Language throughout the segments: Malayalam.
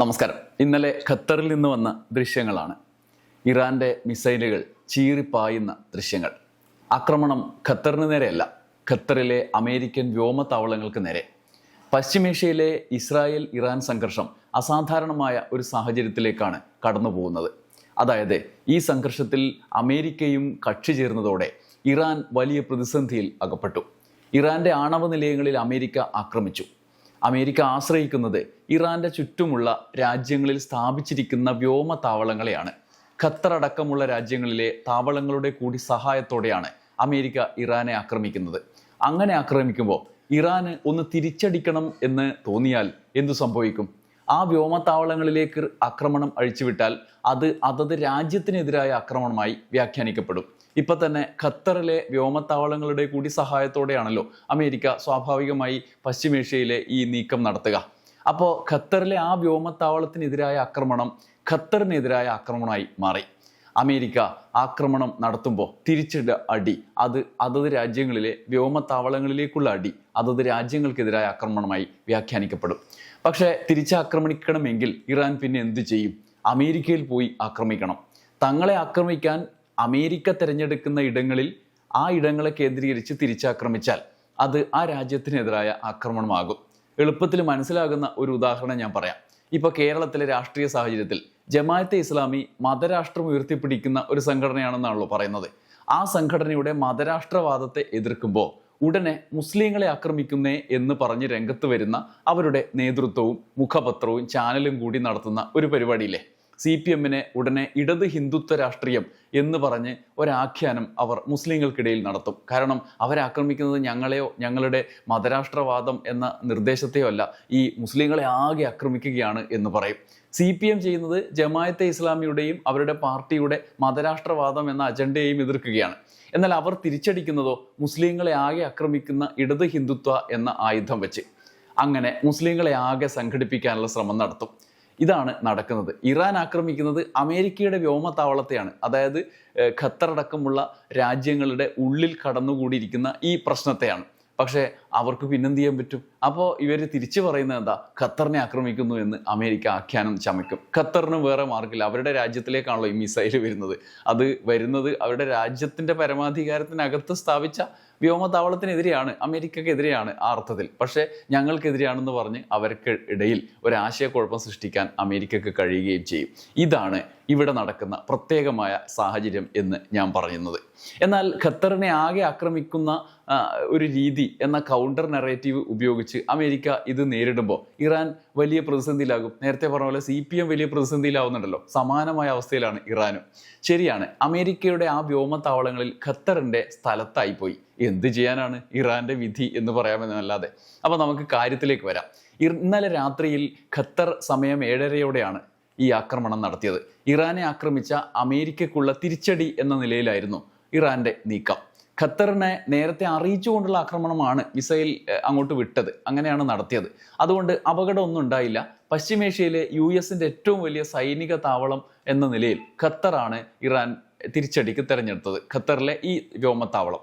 നമസ്കാരം. ഇന്നലെ ഖത്തറിൽ നിന്ന് വന്ന ദൃശ്യങ്ങളാണ്. ഇറാന്റെ മിസൈലുകൾ ചീറിപ്പായുന്ന ദൃശ്യങ്ങൾ. ആക്രമണം ഖത്തറിന് നേരെയല്ല ഖത്തറിലെ അമേരിക്കൻ വ്യോമത്താവളങ്ങൾക്ക് നേരെ. പശ്ചിമേഷ്യയിലെ ഇസ്രായേൽ ഇറാൻ സംഘർഷം അസാധാരണമായ ഒരു സാഹചര്യത്തിലേക്കാണ് കടന്നുപോകുന്നത്. അതായത് ഈ സംഘർഷത്തിൽ അമേരിക്കയും കക്ഷി ചേർന്നതോടെ ഇറാൻ വലിയ പ്രതിസന്ധിയിൽ അകപ്പെട്ടു. ഇറാന്റെ ആണവ നിലയങ്ങളിൽ അമേരിക്ക ആക്രമിച്ചു. അമേരിക്ക ആശ്രയിക്കുന്നത് ഇറാന്റെ ചുറ്റുമുള്ള രാജ്യങ്ങളിൽ സ്ഥാപിച്ചിരിക്കുന്ന വ്യോമ താവളങ്ങളെയാണ്. ഖത്തർ അടക്കമുള്ള രാജ്യങ്ങളിലെ താവളങ്ങളുടെ കൂടി സഹായത്തോടെയാണ് അമേരിക്ക ഇറാനെ ആക്രമിക്കുന്നത്. അങ്ങനെ ആക്രമിക്കുമ്പോൾ ഇറാന് ഒന്ന് തിരിച്ചടിക്കണം എന്ന് തോന്നിയാൽ എന്തു സംഭവിക്കും? ആ വ്യോമത്താവളങ്ങളിലേക്ക് ആക്രമണം അഴിച്ചുവിട്ടാൽ അത് അതത് രാജ്യത്തിനെതിരായ ആക്രമണമായി വ്യാഖ്യാനിക്കപ്പെടും. ഇപ്പൊ തന്നെ ഖത്തറിലെ വ്യോമത്താവളങ്ങളുടെ കൂടി സഹായത്തോടെയാണല്ലോ അമേരിക്ക സ്വാഭാവികമായി പശ്ചിമേഷ്യയിലെ ഈ നീക്കം നടത്തുക. അപ്പോൾ ഖത്തറിലെ ആ വ്യോമത്താവളത്തിനെതിരായ ആക്രമണം ഖത്തറിനെതിരായ ആക്രമണമായി മാറി. അമേരിക്ക ആക്രമണം നടത്തുമ്പോൾ തിരിച്ചിട അടി അത് അതത് രാജ്യങ്ങളിലെ വ്യോമത്താവളങ്ങളിലേക്കുള്ള അടി അതത് രാജ്യങ്ങൾക്കെതിരായ ആക്രമണമായി വ്യാഖ്യാനിക്കപ്പെടും. പക്ഷേ തിരിച്ചാക്രമിക്കണമെങ്കിൽ ഇറാൻ പിന്നെ എന്ത് ചെയ്യും? അമേരിക്കയിൽ പോയി ആക്രമിക്കണം. തങ്ങളെ ആക്രമിക്കാൻ അമേരിക്ക തിരഞ്ഞെടുക്കുന്ന ഇടങ്ങളിൽ ആ ഇടങ്ങളെ കേന്ദ്രീകരിച്ച് തിരിച്ചാക്രമിച്ചാൽ അത് ആ രാജ്യത്തിനെതിരായ ആക്രമണമാകും. എളുപ്പത്തിൽ മനസ്സിലാകുന്ന ഒരു ഉദാഹരണം ഞാൻ പറയാം. ഇപ്പൊ കേരളത്തിലെ രാഷ്ട്രീയ സാഹചര്യത്തിൽ ജമാഅത്തെ ഇസ്ലാമി മതരാഷ്ട്രം ഉയർത്തിപ്പിടിക്കുന്ന ഒരു സംഘടനയാണെന്നാണല്ലോ പറയുന്നത്. ആ സംഘടനയുടെ മതരാഷ്ട്രവാദത്തെ എതിർക്കുമ്പോൾ ഉടനെ മുസ്ലിങ്ങളെ ആക്രമിക്കുന്നേ എന്ന് പറഞ്ഞ് രംഗത്ത് വരുന്ന അവരുടെ നേതൃത്വവും മുഖപത്രവും ചാനലും കൂടി നടത്തുന്ന ഒരു പരിപാടിയില്ലേ? സി പി എമ്മിനെ ഉടനെ ഇടത് ഹിന്ദുത്വ രാഷ്ട്രീയം എന്ന് പറഞ്ഞ് ഒരാഖ്യാനം അവർ മുസ്ലിങ്ങൾക്കിടയിൽ നടത്തും. കാരണം അവരാക്രമിക്കുന്നത് ഞങ്ങളെയോ ഞങ്ങളുടെ മതരാഷ്ട്രവാദം എന്ന നിർദ്ദേശത്തെയോ അല്ല. ഈ മുസ്ലിങ്ങളെ ആകെ ആക്രമിക്കുകയാണ് എന്ന് പറയും. സി പി എം ചെയ്യുന്നത് ജമായത്തെ ഇസ്ലാമിയുടെയും അവരുടെ പാർട്ടിയുടെ മതരാഷ്ട്രവാദം എന്ന അജണ്ടയെയും എതിർക്കുകയാണ്. എന്നാൽ അവർ തിരിച്ചടിക്കുന്നതോ മുസ്ലിങ്ങളെ ആകെ ആക്രമിക്കുന്ന ഇടത് ഹിന്ദുത്വ എന്ന ആയുധം വെച്ച് അങ്ങനെ മുസ്ലിങ്ങളെ ആകെ സംഘടിപ്പിക്കാനുള്ള ശ്രമം നടത്തും. ഇതാണ് നടക്കുന്നത്. ഇറാൻ ആക്രമിക്കുന്നത് അമേരിക്കയുടെ വ്യോമത്താവളത്തെയാണ് അതായത് ഖത്തറടക്കമുള്ള രാജ്യങ്ങളുടെ ഉള്ളിൽ കടന്നുകൂടിയിരിക്കുന്ന ഈ പ്രശ്നത്തെയാണ്. പക്ഷേ അവർക്ക് പിന്നെന്ത് ചെയ്യാൻ പറ്റും? അപ്പോൾ ഇവർ തിരിച്ചു പറയുന്നത് എന്താ? ഖത്തറിനെ ആക്രമിക്കുന്നു എന്ന് അമേരിക്ക ആഖ്യാനം ചമയ്ക്കും. ഖത്തറിന് വേറെ മാർഗമില്ല. അവരുടെ രാജ്യത്തിലേക്കാണല്ലോ ഈ മിസൈൽ വരുന്നത്. അത് വരുന്നത് അവരുടെ രാജ്യത്തിന്റെ പരമാധികാരത്തിനകത്ത് സ്ഥാപിച്ച വ്യോമതാവളത്തിനെതിരെയാണ്. അമേരിക്കക്കെതിരെയാണ് ആ അർത്ഥത്തിൽ. പക്ഷേ ഞങ്ങൾക്കെതിരെയാണെന്ന് പറഞ്ഞ് അവർക്ക് ഇടയിൽ ഒരു ആശയക്കുഴപ്പം സൃഷ്ടിക്കാൻ അമേരിക്കക്ക് കഴിയുകയും ചെയ്യും. ഇതാണ് ഇവിടെ നടക്കുന്ന പ്രത്യേകമായ സാഹചര്യം എന്ന് ഞാൻ പറയുന്നത്. എന്നാൽ ഖത്തറിനെ ആകെ ആക്രമിക്കുന്ന ഒരു രീതി എന്ന കൗണ്ടർ നെറേറ്റീവ് ഉപയോഗിച്ച് അമേരിക്ക ഇത് നേരിടുമ്പോൾ ഇറാൻ വലിയ പ്രതിസന്ധിയിലാകും. നേരത്തെ പറഞ്ഞ പോലെ സി പി എം വലിയ പ്രതിസന്ധിയിലാവുന്നുണ്ടല്ലോ. സമാനമായ അവസ്ഥയിലാണ് ഇറാനും. ശരിയാണ് അമേരിക്കയുടെ ആ വ്യോമത്താവളങ്ങളിൽ ഖത്തറിന്റെ സ്ഥലത്തായിപ്പോയി. എന്ത് ചെയ്യാനാണ് ഇറാന്റെ വിധി എന്ന് പറയാമെന്നല്ലാതെ. അപ്പോൾ നമുക്ക് കാര്യത്തിലേക്ക് വരാം. ഇന്നലെ രാത്രിയിൽ ഖത്തർ സമയം ഏഴരയോടെയാണ് ഈ ആക്രമണം നടത്തിയത്. ഇറാനെ ആക്രമിച്ച അമേരിക്കക്കുള്ള തിരിച്ചടി എന്ന നിലയിലായിരുന്നു ഇറാന്റെ നീക്കം. ഖത്തറിനെ നേരത്തെ അറിയിച്ചുകൊണ്ടുള്ള ആക്രമണമാണ് മിസൈൽ അങ്ങോട്ട് വിട്ടത്. അങ്ങനെയാണ് നടത്തിയത്. അതുകൊണ്ട് അപകടമൊന്നും ഉണ്ടായില്ല. പശ്ചിമേഷ്യയിലെ യു എസിന്റെ ഏറ്റവും വലിയ സൈനിക താവളം എന്ന നിലയിൽ ഖത്തറാണ് ഇറാൻ തിരിച്ചടിക്ക് തിരഞ്ഞെടുത്തത്. ഖത്തറിലെ ഈ വ്യോമത്താവളം.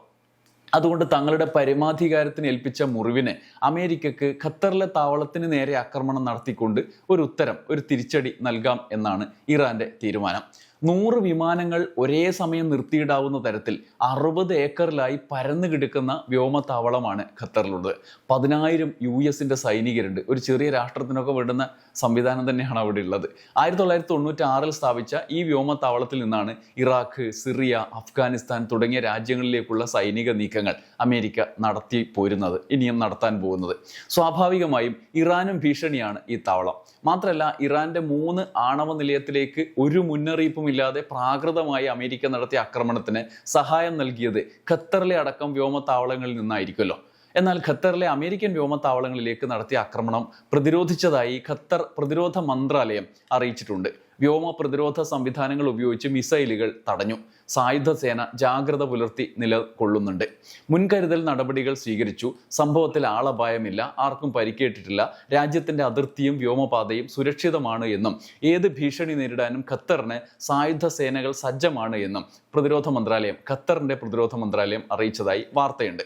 അതുകൊണ്ട് തങ്ങളുടെ പരമാധികാരത്തിന് ഏൽപ്പിച്ച മുറിവിനെ അമേരിക്കക്ക് ഖത്തറിലെ താവളത്തിന് നേരെ ആക്രമണം നടത്തിക്കൊണ്ട് ഒരു ഉത്തരം ഒരു തിരിച്ചടി നൽകാം എന്നാണ് ഇറാന്റെ തീരുമാനം. നൂറ് വിമാനങ്ങൾ ഒരേ സമയം നിർത്തിയിടാവുന്ന തരത്തിൽ അറുപത് ഏക്കറിലായി പരന്നു കിടക്കുന്ന വ്യോമത്താവളമാണ് ഖത്തറിലുള്ളത്. പതിനായിരം യു എസിന്റെ സൈനികരുണ്ട്. ഒരു ചെറിയ രാഷ്ട്രത്തിനൊക്കെ വിടുന്ന സംവിധാനം തന്നെയാണ് അവിടെ ഉള്ളത് ആയിരത്തി തൊള്ളായിരത്തി തൊണ്ണൂറ്റി ആറിൽ സ്ഥാപിച്ച ഈ വ്യോമത്താവളത്തിൽ നിന്നാണ് ഇറാഖ് സിറിയ അഫ്ഗാനിസ്ഥാൻ തുടങ്ങിയ രാജ്യങ്ങളിലേക്കുള്ള സൈനിക നീക്കങ്ങൾ അമേരിക്ക നടത്തി പോരുന്നത് ഇനിയും നടത്താൻ പോകുന്നത്. സ്വാഭാവികമായും ഇറാനും ഭീഷണിയാണ് ഈ താവളം. മാത്രമല്ല ഇറാന്റെ മൂന്ന് ആണവ നിലയത്തിലേക്ക് ഒരു മുന്നറിയിപ്പും ഇല്ലാതെ പ്രാകൃതമായി അമേരിക്ക നടത്തിയ ആക്രമണത്തിന് സഹായം നൽകിയത് ഖത്തറിലെ അടക്കം വ്യോമത്താവളങ്ങളിൽ നിന്നായിരിക്കുമല്ലോ. എന്നാൽ ഖത്തറിലെ അമേരിക്കൻ വ്യോമത്താവളങ്ങളിലേക്ക് നടത്തിയ ആക്രമണം പ്രതിരോധിച്ചതായി ഖത്തർ പ്രതിരോധ മന്ത്രാലയം അറിയിച്ചിട്ടുണ്ട്. വ്യോമ പ്രതിരോധ സംവിധാനങ്ങൾ ഉപയോഗിച്ച് മിസൈലുകൾ തടഞ്ഞു. സായുധ സേന ജാഗ്രത പുലർത്തി നിലകൊള്ളുന്നുണ്ട്. മുൻകരുതൽ നടപടികൾ സ്വീകരിച്ചു. സംഭവത്തിൽ ആളപായമില്ല. ആർക്കും പരിക്കേറ്റിട്ടില്ല. രാജ്യത്തിന്റെ അതിർത്തിയും വ്യോമപാതയും സുരക്ഷിതമാണ് എന്നും ഏത് ഭീഷണി നേരിടാനും ഖത്തറിന് സായുധ സേനകൾ സജ്ജമാണ് എന്നും പ്രതിരോധ മന്ത്രാലയം ഖത്തറിന്റെ പ്രതിരോധ മന്ത്രാലയം അറിയിച്ചതായി വാർത്തയുണ്ട്.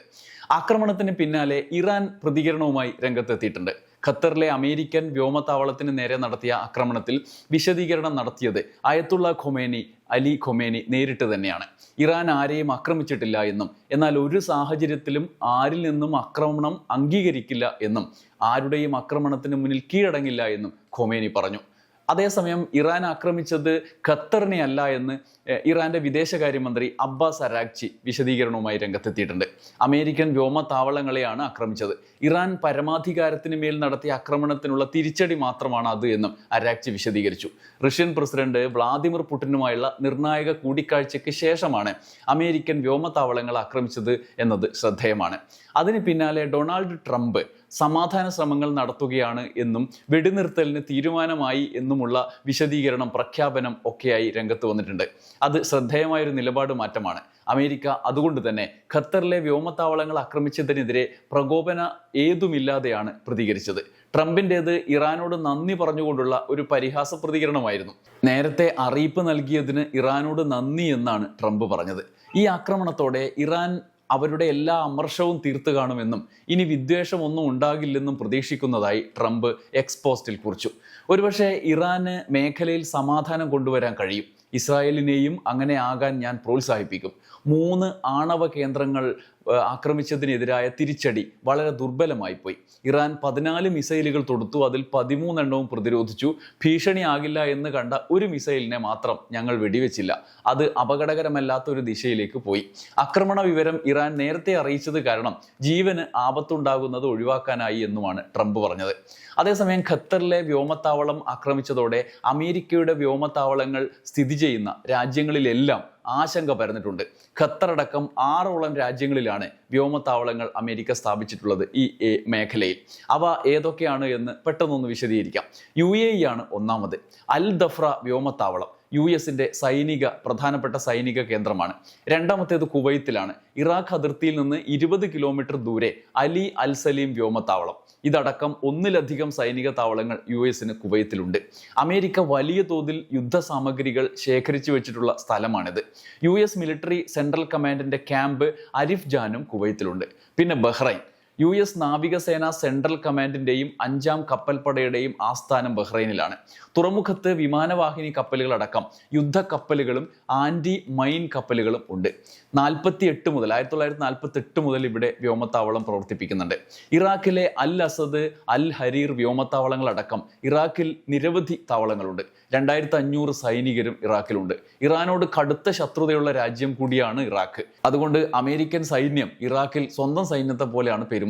ആക്രമണത്തിന് പിന്നാലെ ഇറാൻ പ്രതികരണവുമായി രംഗത്തെത്തിയിട്ടുണ്ട്. ഖത്തറിലെ അമേരിക്കൻ വ്യോമത്താവളത്തിന് നേരെ നടത്തിയ ആക്രമണത്തിൽ വിശദീകരണം നടത്തിയത് അയത്തുള്ള ഖൊമേനി അലി ഖൊമേനി നേരിട്ട് തന്നെയാണ്. ഇറാൻ ആരെയും ആക്രമിച്ചിട്ടില്ല എന്നും എന്നാൽ ഒരു സാഹചര്യത്തിലും ആരിൽ നിന്നും ആക്രമണം അംഗീകരിക്കില്ല എന്നും ആരുടെയും ആക്രമണത്തിന് മുന്നിൽ കീഴടങ്ങില്ല എന്നും ഖൊമേനി പറഞ്ഞു. അതേസമയം ഇറാൻ ആക്രമിച്ചത് ഖത്തറിനെ അല്ല എന്ന് ഇറാന്റെ വിദേശകാര്യമന്ത്രി അബ്ബാസ് അരാക്ചി വിശദീകരണവുമായി രംഗത്തെത്തിയിട്ടുണ്ട്. അമേരിക്കൻ വ്യോമതാവളങ്ങളെയാണ് ആക്രമിച്ചത്. ഇറാൻ പരമാധികാരത്തിന് മേൽ നടത്തിയ ആക്രമണത്തിനുള്ള തിരിച്ചടി മാത്രമാണ് അത് എന്നും അരാക്ചി വിശദീകരിച്ചു. റഷ്യൻ പ്രസിഡന്റ് വ്ളാദിമിർ പുടിനുമായുള്ള നിർണായക കൂടിക്കാഴ്ചയ്ക്ക് ശേഷമാണ് അമേരിക്കൻ വ്യോമതാവളങ്ങൾ ആക്രമിച്ചത് എന്നത് ശ്രദ്ധേയമാണ്. അതിന് പിന്നാലെ ഡൊണാൾഡ് ട്രംപ് സമാധാന ശ്രമങ്ങൾ നടത്തുകയാണ് എന്നും വെടിനിർത്തലിന് തീരുമാനമായി എന്നുമുള്ള വിശദീകരണം പ്രഖ്യാപനം ഒക്കെയായി രംഗത്ത് വന്നിട്ടുണ്ട്. അത് ശ്രദ്ധേയമായൊരു നിലപാട് മാറ്റമാണ്. അമേരിക്ക അതുകൊണ്ട് തന്നെ ഖത്തറിലെ വ്യോമത്താവളങ്ങൾ ആക്രമിച്ചതിനെതിരെ പ്രകോപന ഏതുമില്ലാതെയാണ് പ്രതികരിച്ചത്. ട്രംപിന്റേത് ഇറാനോട് നന്ദി പറഞ്ഞുകൊണ്ടുള്ള ഒരു പരിഹാസ പ്രതികരണമായിരുന്നു. നേരത്തെ അറിയിപ്പ് നൽകിയതിന് ഇറാനോട് നന്ദി എന്നാണ് ട്രംപ് പറഞ്ഞത്. ഈ ആക്രമണത്തോടെ ഇറാൻ അവരുടെ എല്ലാ അമർഷവും തീർത്തു കാണുമെന്നും ഇനി വിദ്വേഷമൊന്നും ഉണ്ടാകില്ലെന്നും പ്രതീക്ഷിക്കുന്നതായി ട്രംപ് എക്സ്പോസ്റ്റിൽ കുറിച്ചു. ഒരുപക്ഷെ ഇറാന് മേഖലയിൽ സമാധാനം കൊണ്ടുവരാൻ കഴിയും. ഇസ്രായേലിനെയും അങ്ങനെ ആകാൻ ഞാൻ പ്രോത്സാഹിപ്പിക്കും. മൂന്ന് ആണവ കേന്ദ്രങ്ങൾ ആക്രമിച്ചതിനെതിരായ തിരിച്ചടി വളരെ ദുർബലമായി പോയി ഇറാൻ പതിനാല് മിസൈലുകൾ തൊടുത്തു. അതിൽ പതിമൂന്നെണ്ണവും പ്രതിരോധിച്ചു. ഭീഷണിയാകില്ല എന്ന് കണ്ട ഒരു മിസൈലിനെ മാത്രം ഞങ്ങൾ വെടിവെച്ചില്ല. അത് അപകടകരമല്ലാത്ത ഒരു ദിശയിലേക്ക് പോയി. ആക്രമണ വിവരം ഇറാൻ നേരത്തെ അറിയിച്ചത് കാരണം ജീവന് ആപത്തുണ്ടാകുന്നത് ഒഴിവാക്കാനായി എന്നുമാണ് ട്രംപ് പറഞ്ഞത്. അതേസമയം ഖത്തറിലെ വ്യോമത്താവളം ആക്രമിച്ചതോടെ അമേരിക്കയുടെ വ്യോമത്താവളങ്ങൾ സ്ഥിതി ചെയ്യുന്ന രാജ്യങ്ങളിലെല്ലാം ആശങ്ക പരന്നിട്ടുണ്ട്. ഖത്തറടക്കം ആറോളം രാജ്യങ്ങളിലാണ് വ്യോമത്താവളങ്ങൾ അമേരിക്ക സ്ഥാപിച്ചിട്ടുള്ളത് ഈ മേഖലയിൽ. അവ ഏതൊക്കെയാണ് എന്ന് പെട്ടെന്നൊന്ന് വിശദീകരിക്കാം. യു എ ആണ് ഒന്നാമത്. Al Dhafra വ്യോമത്താവളം. യു എസിന്റെ സൈനിക പ്രധാനപ്പെട്ട സൈനിക കേന്ദ്രമാണ്. രണ്ടാമത്തേത് കുവൈത്തിലാണ്. ഇറാഖ് അതിർത്തിയിൽ നിന്ന് ഇരുപത് കിലോമീറ്റർ ദൂരെ അലി അൽ സലീം വ്യോമത്താവളം. ഇതടക്കം ഒന്നിലധികം സൈനിക താവളങ്ങൾ യു എസിന് കുവൈത്തിലുണ്ട്. അമേരിക്ക വലിയ തോതിൽ യുദ്ധ സാമഗ്രികൾ ശേഖരിച്ചു വെച്ചിട്ടുള്ള സ്ഥലമാണിത്. യു എസ് മിലിറ്ററി സെൻട്രൽ കമാൻഡിന്റെ ക്യാമ്പ് അരിഫ് ജാനും കുവൈത്തിലുണ്ട്. പിന്നെ ബഹ്റൈൻ. യു എസ് നാവികസേന സെൻട്രൽ കമാൻഡിന്റെയും അഞ്ചാം കപ്പൽപ്പടയുടെയും ആസ്ഥാനം ബഹ്റൈനിലാണ്. തുറമുഖത്ത് വിമാനവാഹിനി കപ്പലുകളടക്കം യുദ്ധ കപ്പലുകളും ആന്റി മൈൻ കപ്പലുകളും ഉണ്ട്. നാൽപ്പത്തി എട്ട് മുതൽ ആയിരത്തി തൊള്ളായിരത്തി നാൽപ്പത്തി എട്ട് മുതൽ ഇവിടെ വ്യോമത്താവളം പ്രവർത്തിപ്പിക്കുന്നുണ്ട്. ഇറാഖിലെ അൽ അസദ് അൽ ഹരീർ വ്യോമത്താവളങ്ങളടക്കം ഇറാഖിൽ നിരവധി താവളങ്ങളുണ്ട്. രണ്ടായിരത്തി അഞ്ഞൂറ് സൈനികരും ഇറാഖിലുണ്ട്. ഇറാനോട് കടുത്ത ശത്രുതയുള്ള രാജ്യം കൂടിയാണ് ഇറാഖ്. അതുകൊണ്ട് അമേരിക്കൻ സൈന്യം ഇറാഖിൽ സ്വന്തം സൈന്യത്തെ പോലെയാണ് പെരുമാറുന്നത്.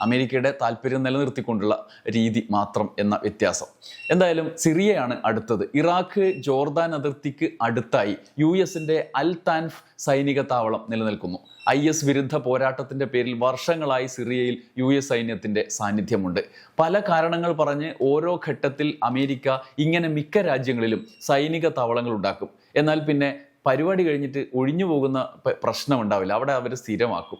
അമേരിക്കയുടെ താല്പര്യം നിലനിർത്തിക്കൊണ്ടുള്ള രീതി മാത്രം എന്ന വ്യത്യാസം. എന്തായാലും സിറിയയാണ് അടുത്തത്. ഇറാഖ് ജോർദാൻ അതിർത്തിക്ക് അടുത്തായി യു എസിന്റെ അൽ താൻഫ് സൈനിക താവളം നിലനിൽക്കുന്നു. ഐ എസ് വിരുദ്ധ പോരാട്ടത്തിന്റെ പേരിൽ വർഷങ്ങളായി സിറിയയിൽ യു എസ് സൈന്യത്തിന്റെ സാന്നിധ്യമുണ്ട്. പല കാരണങ്ങൾ പറഞ്ഞ് ഓരോ ഘട്ടത്തിൽ അമേരിക്ക ഇങ്ങനെ മിക്ക രാജ്യങ്ങളിലും സൈനിക താവളങ്ങൾ ഉണ്ടാക്കും. എന്നാൽ പിന്നെ പരിപാടി കഴിഞ്ഞിട്ട് ഒഴിഞ്ഞു പോകുന്ന പ്രശ്നം ഉണ്ടാവില്ല. അവിടെ അവർ സ്ഥിരമാക്കും.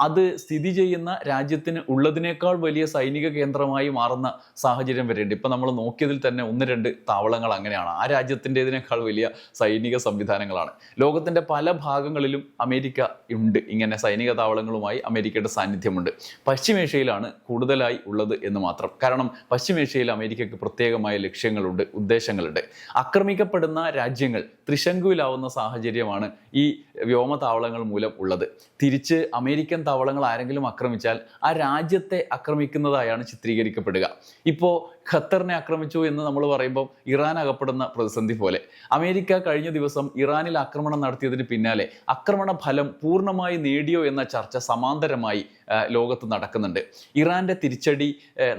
അത് സ്ഥിതി ചെയ്യുന്ന രാജ്യത്തിന് ഉള്ളതിനേക്കാൾ വലിയ സൈനിക കേന്ദ്രമായി മാറുന്ന സാഹചര്യം വരെയുണ്ട്. ഇപ്പം നമ്മൾ നോക്കിയതിൽ തന്നെ ഒന്ന് രണ്ട് താവളങ്ങൾ അങ്ങനെയാണ്. ആ രാജ്യത്തിന്റെതിനേക്കാൾ വലിയ സൈനിക സംവിധാനങ്ങളാണ്. ലോകത്തിന്റെ പല ഭാഗങ്ങളിലും അമേരിക്ക ഉണ്ട്. ഇങ്ങനെ സൈനിക താവളങ്ങളുമായി അമേരിക്കയുടെ സാന്നിധ്യമുണ്ട്. പശ്ചിമേഷ്യയിലാണ് കൂടുതലായി ഉള്ളത് എന്ന് മാത്രം. കാരണം പശ്ചിമേഷ്യയിൽ അമേരിക്കയ്ക്ക് പ്രത്യേകമായ ലക്ഷ്യങ്ങളുണ്ട് ഉദ്ദേശങ്ങളുണ്ട്. ആക്രമിക്കപ്പെടുന്ന രാജ്യങ്ങൾ ത്രിശങ്കുവിലാവുന്ന സാഹചര്യമാണ് ഈ വ്യോമതാവളങ്ങൾ മൂലം ഉള്ളത്. തിരിച്ച് അമേരിക്കൻ താവളങ്ങൾ ആരെങ്കിലും ആക്രമിച്ചാൽ ആ രാജ്യത്തെ ആക്രമിക്കുന്നതായാണ് ചിത്രീകരിക്കപ്പെടുക. ഇപ്പോൾ ഖത്തറിനെ ആക്രമിച്ചു എന്ന് നമ്മൾ പറയുമ്പോൾ ഇറാൻ അകപ്പെടുന്ന പ്രതിസന്ധി പോലെ. അമേരിക്ക കഴിഞ്ഞ ദിവസം ഇറാനിൽ ആക്രമണം നടത്തിയതിന് പിന്നാലെ ആക്രമണ ഫലം പൂർണമായി നേടിയോ എന്ന ചർച്ച സമാന്തരമായി ലോകത്ത് നടക്കുന്നുണ്ട്. ഇറാന്റെ തിരിച്ചടി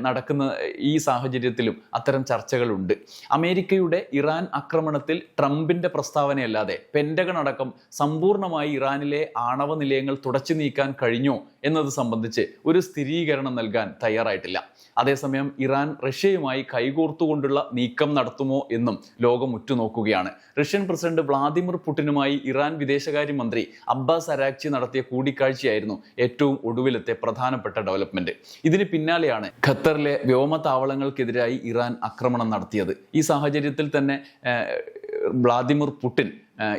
നടക്കുന്ന ഈ സാഹചര്യത്തിലും അത്തരം ചർച്ചകളുണ്ട്. അമേരിക്കയുടെ ഇറാൻ ആക്രമണത്തിൽ ട്രംപിന്റെ പ്രസ്താവനയല്ലാതെ പെന്റഗൺ അടക്കം സമ്പൂർണമായി ഇറാനിലെ ആണവ നിലയങ്ങൾ തുടച്ചു നീക്കാൻ കഴിഞ്ഞോ എന്നത് സംബന്ധിച്ച് ഒരു സ്ഥിരീകരണം നൽകാൻ തയ്യാറായിട്ടില്ല. അതേസമയം ഇറാൻ റഷ്യയുമായി കൈകോർത്തുകൊണ്ടുള്ള നീക്കം നടത്തുമോ എന്നും ലോകം ഉറ്റുനോക്കുകയാണ്. റഷ്യൻ പ്രസിഡന്റ് വ്ളാദിമിർ പുടിനുമായി ഇറാൻ വിദേശകാര്യമന്ത്രി അബ്ബാസ് അരാക്ചി നടത്തിയ കൂടിക്കാഴ്ചയായിരുന്നു ഏറ്റവും ഒടുവിലത്തെ പ്രധാനപ്പെട്ട ഡെവലപ്മെന്റ്. ഇതിന് പിന്നാലെയാണ് ഖത്തറിലെ വ്യോമതാവളങ്ങൾക്കെതിരായി ഇറാൻ ആക്രമണം നടത്തിയത്. ഈ സാഹചര്യത്തിൽ തന്നെ വ്ളാദിമിർ പുടിൻ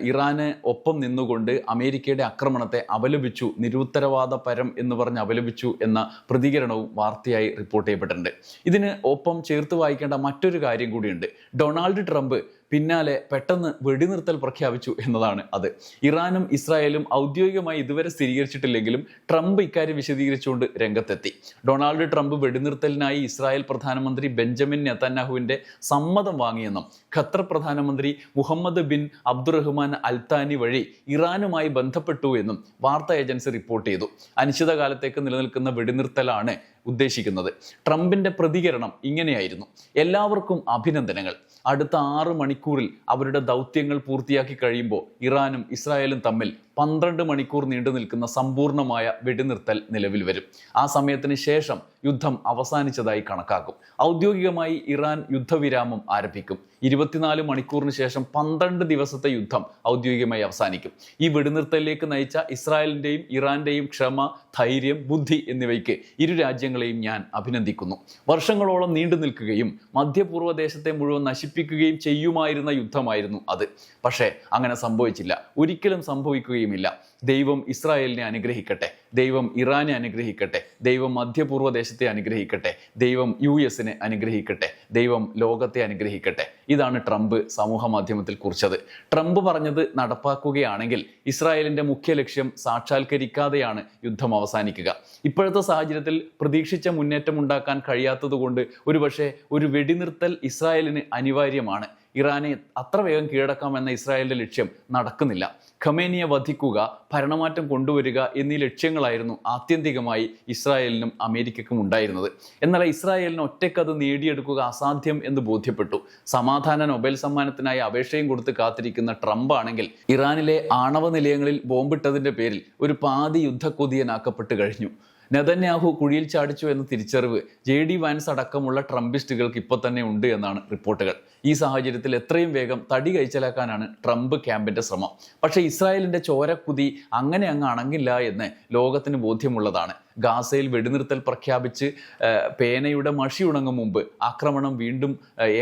ഇറാന് ഒപ്പം നിന്നുകൊണ്ട് അമേരിക്കയുടെ ആക്രമണത്തെ അപലപിച്ചു നിരുത്തരവാദ പരം എന്ന് പറഞ്ഞ് അപലപിച്ചു എന്ന പ്രതികരണവും വാർത്തയായി റിപ്പോർട്ട് ചെയ്യപ്പെട്ടിട്ടുണ്ട്. ഇതിന് ഒപ്പം ചേർത്ത് വായിക്കേണ്ട മറ്റൊരു കാര്യം കൂടിയുണ്ട്. ഡൊണാൾഡ് ട്രംപ് പിന്നാലെ പെട്ടെന്ന് വെടിനിർത്തൽ പ്രഖ്യാപിച്ചു എന്നതാണ് അത്. ഇറാനും ഇസ്രായേലും ഔദ്യോഗികമായി ഇതുവരെ സ്ഥിരീകരിച്ചിട്ടില്ലെങ്കിലും ട്രംപ് ഇക്കാര്യം വിശദീകരിച്ചുകൊണ്ട് രംഗത്തെത്തി. ഡൊണാൾഡ് ട്രംപ് വെടിനിർത്തലിനായി ഇസ്രായേൽ പ്രധാനമന്ത്രി ബെഞ്ചമിൻ നെതന്യാഹുവിന്റെ സമ്മതം വാങ്ങിയെന്നും ഖത്തർ പ്രധാനമന്ത്രി മുഹമ്മദ് ബിൻ അബ്ദുറഹ്മാൻ അൽത്താനി വഴി ഇറാനുമായി ബന്ധപ്പെട്ടു എന്നും വാർത്താ ഏജൻസി റിപ്പോർട്ട് ചെയ്തു. അനിശ്ചിതകാലത്തേക്ക് നിലനിൽക്കുന്ന വെടിനിർത്തലാണ് ഉദ്ദേശിക്കുന്നത്. ട്രംപിന്റെ പ്രതികരണം ഇങ്ങനെയായിരുന്നു. എല്ലാവർക്കും അഭിനന്ദനങ്ങൾ. അടുത്ത ആറ് മണിക്കൂറിൽ അവരുടെ ദൗത്യങ്ങൾ പൂർത്തിയാക്കി കഴിയുമ്പോൾ ഇറാനും ഇസ്രായേലും തമ്മിൽ പന്ത്രണ്ട് മണിക്കൂർ നീണ്ടു നിൽക്കുന്ന സമ്പൂർണമായ വെടിനിർത്തൽ നിലവിൽ വരും. ആ സമയത്തിന് ശേഷം യുദ്ധം അവസാനിച്ചതായി കണക്കാക്കും. ഔദ്യോഗികമായി ഇറാൻ യുദ്ധവിരാമം ആരംഭിക്കും. ഇരുപത്തിനാല് മണിക്കൂറിന് ശേഷം പന്ത്രണ്ട് ദിവസത്തെ യുദ്ധം ഔദ്യോഗികമായി അവസാനിക്കും. ഈ വെടിനിർത്തലിലേക്ക് നയിച്ച ഇസ്രായേലിന്റെയും ഇറാന്റെയും ക്ഷമ ധൈര്യം ബുദ്ധി എന്നിവയ്ക്ക് ഇരു രാജ്യങ്ങളെയും ഞാൻ അഭിനന്ദിക്കുന്നു. വർഷങ്ങളോളം നീണ്ടു നിൽക്കുകയും മധ്യപൂർവ ദേശത്തെ മുഴുവൻ നശിപ്പിക്കുകയും ചെയ്യുമായിരുന്ന യുദ്ധമായിരുന്നു അത്. പക്ഷേ അങ്ങനെ സംഭവിച്ചില്ല. ഒരിക്കലും സംഭവിക്കുകയുമില്ല ദൈവം ഇസ്രായേലിനെ അനുഗ്രഹിക്കട്ടെ. ദൈവം ഇറാനെ അനുഗ്രഹിക്കട്ടെ. ദൈവം മധ്യപൂർവദേശത്തെ അനുഗ്രഹിക്കട്ടെ. ദൈവം യു എസിനെ അനുഗ്രഹിക്കട്ടെ. ദൈവം ലോകത്തെ അനുഗ്രഹിക്കട്ടെ. ഇതാണ് ട്രംപ് സമൂഹ മാധ്യമത്തിൽ കുറിച്ചത്. ട്രംപ് പറഞ്ഞത് നടപ്പാക്കുകയാണെങ്കിൽ ഇസ്രായേലിന്റെ മുഖ്യ ലക്ഷ്യം സാക്ഷാത്കരിക്കാതെയാണ് യുദ്ധം അവസാനിക്കുക. ഇപ്പോഴത്തെ സാഹചര്യത്തിൽ പ്രതീക്ഷിച്ച മുന്നേറ്റം ഉണ്ടാക്കാൻ കഴിയാത്തതുകൊണ്ട് ഒരുപക്ഷെ ഒരു വെടിനിർത്തൽ ഇസ്രായേലിന് അനിവാര്യമാണ്. ഇറാനെ അത്ര വേഗം കീഴടക്കാമെന്ന ഇസ്രായേലിന്റെ ലക്ഷ്യം നടക്കുന്നില്ല. ഖമേനിയെ വധിക്കുക ഭരണമാറ്റം കൊണ്ടുവരിക എന്നീ ലക്ഷ്യങ്ങളായിരുന്നു ആത്യന്തികമായി ഇസ്രായേലിനും അമേരിക്കക്കും ഉണ്ടായിരുന്നത്. എന്നാൽ ഇസ്രായേലിന് ഒറ്റയ്ക്കത് നേടിയെടുക്കുക അസാധ്യം എന്ന് ബോധ്യപ്പെട്ടു. സമാധാന നൊബേൽ സമ്മാനത്തിനായി അപേക്ഷയും കൊടുത്ത് കാത്തിരിക്കുന്ന ട്രംപ് ആണെങ്കിൽ ഇറാനിലെ ആണവ നിലയങ്ങളിൽ ബോംബിട്ടതിന്റെ പേരിൽ ഒരു പാതി യുദ്ധക്കൊതിയനാക്കപ്പെട്ട് കഴിഞ്ഞു. നെതന്യാഹു കുഴിയിൽ ചാടിച്ചു എന്ന തിരിച്ചറിവ് ജെ ഡി വാൻസ് അടക്കമുള്ള ട്രംപിസ്റ്റുകൾക്ക് ഇപ്പോൾ തന്നെ ഉണ്ട് എന്നാണ് റിപ്പോർട്ടുകൾ. ഈ സാഹചര്യത്തിൽ എത്രയും വേഗം തടി കഴിച്ചലാക്കാനാണ് ട്രംപ് ക്യാമ്പിന്റെ ശ്രമം. പക്ഷേ ഇസ്രായേലിന്റെ ചോരക്കുതി അങ്ങനെ അങ്ങ് അണങ്ങില്ല എന്ന് ലോകത്തിന് ബോധ്യമുള്ളതാണ്. ഗാസയിൽ വെടിനിർത്തൽ പ്രഖ്യാപിച്ച് പേനയുടെ മഷി ഉണങ്ങും മുമ്പ് ആക്രമണം വീണ്ടും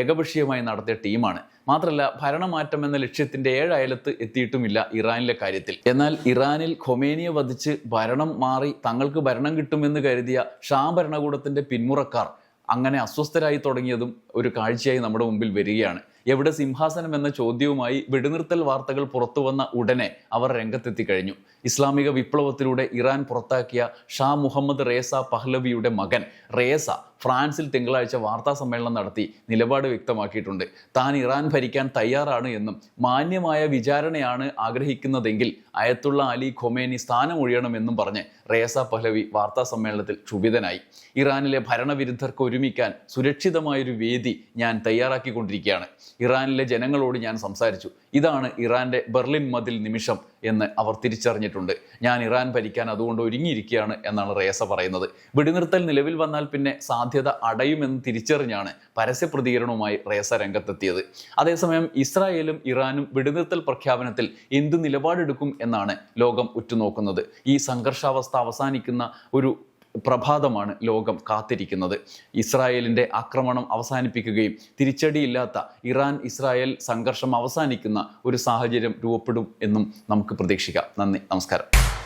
ഏകപക്ഷീയമായി നടത്തിയ ടീമാണ്. മാത്രമല്ല ഭരണമാറ്റം എന്ന ലക്ഷ്യത്തിന്റെ ഏഴയലത്ത് എത്തിയിട്ടുമില്ല ഇറാനിലെ കാര്യത്തിൽ. എന്നാൽ ഇറാനിൽ ഖൊമേനിയെ വധിച്ച് ഭരണം മാറി തങ്ങൾക്ക് ഭരണം കിട്ടുമെന്ന് കരുതിയ ഷാ ഭരണകൂടത്തിന്റെ പിന്മുറക്കാർ അങ്ങനെ അസ്വസ്ഥരായി തുടങ്ങിയതും ഒരു കാഴ്ചയായി നമ്മുടെ മുമ്പിൽ വരികയാണ്. എവിടെ സിംഹാസനം എന്ന ചോദ്യവുമായി വെടിനിർത്തൽ വാർത്തകൾ പുറത്തു വന്ന ഉടനെ അവർ രംഗത്തെത്തി കഴിഞ്ഞു ഇസ്ലാമിക വിപ്ലവത്തിലൂടെ ഇറാൻ പുറത്താക്കിയ ഷാ മുഹമ്മദ് റേസ പഹ്ലവിയുടെ മകൻ റേസ ഫ്രാൻസിൽ തിങ്കളാഴ്ച വാർത്താ സമ്മേളനം നടത്തി നിലപാട് വ്യക്തമാക്കിയിട്ടുണ്ട്. താൻ ഇറാൻ ഭരിക്കാൻ തയ്യാറാണ് എന്നും മാന്യമായ വിചാരണയാണ് ആഗ്രഹിക്കുന്നതെങ്കിൽ അയത്തുള്ള അലി ഖൊമേനി സ്ഥാനമൊഴിയണമെന്നും പറഞ്ഞ് റേസ പഹ്ലവി വാർത്താ സമ്മേളനത്തിൽ ക്ഷുഭിതനായി. ഇറാനിലെ ഭരണവിരുദ്ധർക്ക് ഒരുമിക്കാൻ സുരക്ഷിതമായൊരു വേദി ഞാൻ തയ്യാറാക്കിക്കൊണ്ടിരിക്കുകയാണ്. ഇറാനിലെ ജനങ്ങളോട് ഞാൻ സംസാരിച്ചു. ഇതാണ് ഇറാന്റെ ബെർലിൻ മതിൽ നിമിഷം എന്ന് അവർ തിരിച്ചറിഞ്ഞിട്ടുണ്ട്. ഞാൻ ഇറാൻ ഭരിക്കാൻ അതുകൊണ്ട് ഒരുങ്ങിയിരിക്കുകയാണ് എന്നാണ് റേസ പറയുന്നത്. വെടിനിർത്തൽ നിലവിൽ വന്നാൽ പിന്നെ സാധ്യത അടയുമെന്ന് തിരിച്ചറിഞ്ഞാണ് പരസ്യ പ്രതികരണവുമായി റേസ രംഗത്തെത്തിയത്. അതേസമയം ഇസ്രായേലും ഇറാനും വെടിനിർത്തൽ പ്രഖ്യാപനത്തിൽ എന്ത് നിലപാടെടുക്കും എന്നാണ് ലോകം ഉറ്റുനോക്കുന്നത്. ഈ സംഘർഷാവസ്ഥ അവസാനിക്കുന്ന ഒരു പ്രഭാതമാണ് ലോകം കാത്തിരിക്കുന്നത്. ഇസ്രായേലിന്റെ ആക്രമണം അവസാനിപ്പിക്കുകയും തിരിച്ചടിയില്ലാത്ത ഇറാൻ ഇസ്രായേൽ സംഘർഷം അവസാനിക്കുന്ന ഒരു സാഹചര്യം രൂപപ്പെടും എന്നും നമുക്ക് പ്രതീക്ഷിക്കാം. നന്ദി നമസ്കാരം.